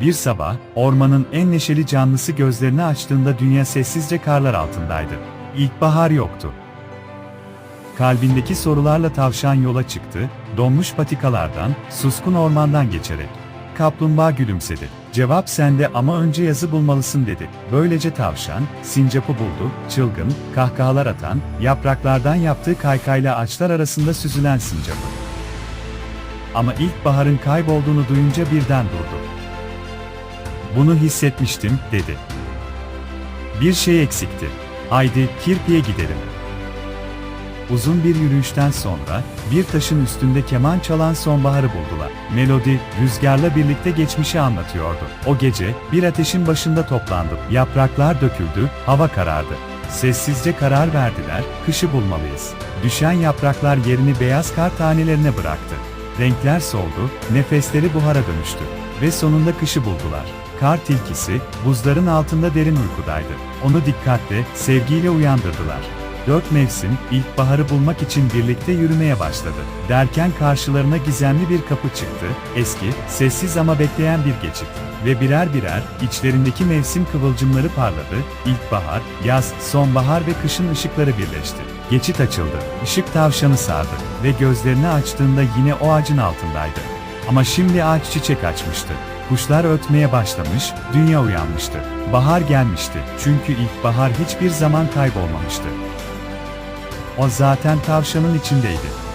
Bir sabah, ormanın en neşeli canlısı gözlerini açtığında dünya sessizce karlar altındaydı. İlkbahar yoktu. Kalbindeki sorularla tavşan yola çıktı, donmuş patikalardan, suskun ormandan geçerek. Kaplumbağa gülümsedi. Cevap sende ama önce yazı bulmalısın dedi. Böylece tavşan, sincapı buldu, çılgın, kahkahalar atan, yapraklardan yaptığı kaykayla ağaçlar arasında süzülen sincapı. Ama ilkbaharın kaybolduğunu duyunca birden durdu. Bunu hissetmiştim, dedi. Bir şey eksikti. Haydi, kirpiye gidelim. Uzun bir yürüyüşten sonra, bir taşın üstünde keman çalan sonbaharı buldular. Melodi, rüzgarla birlikte geçmişi anlatıyordu. O gece, bir ateşin başında toplandık. Yapraklar döküldü, hava karardı. Sessizce karar verdiler, kışı bulmalıyız. Düşen yapraklar yerini beyaz kar tanelerine bıraktı. Renkler soldu, nefesleri buhara dönüştü. Ve sonunda kışı buldular. Kar tilkisi, buzların altında derin uykudaydı. Onu dikkatle, sevgiyle uyandırdılar. Dört mevsim, ilkbaharı bulmak için birlikte yürümeye başladı. Derken karşılarına gizemli bir kapı çıktı, eski, sessiz ama bekleyen bir geçit. Ve birer birer, içlerindeki mevsim kıvılcımları parladı, ilkbahar, yaz, sonbahar ve kışın ışıkları birleşti. Geçit açıldı, ışık tavşanı sardı ve gözlerini açtığında yine o ağacın altındaydı. Ama şimdi ağaç çiçek açmıştı. Kuşlar ötmeye başlamış, dünya uyanmıştı. Bahar gelmişti, çünkü ilkbahar hiçbir zaman kaybolmamıştı. O zaten tavşanın içindeydi.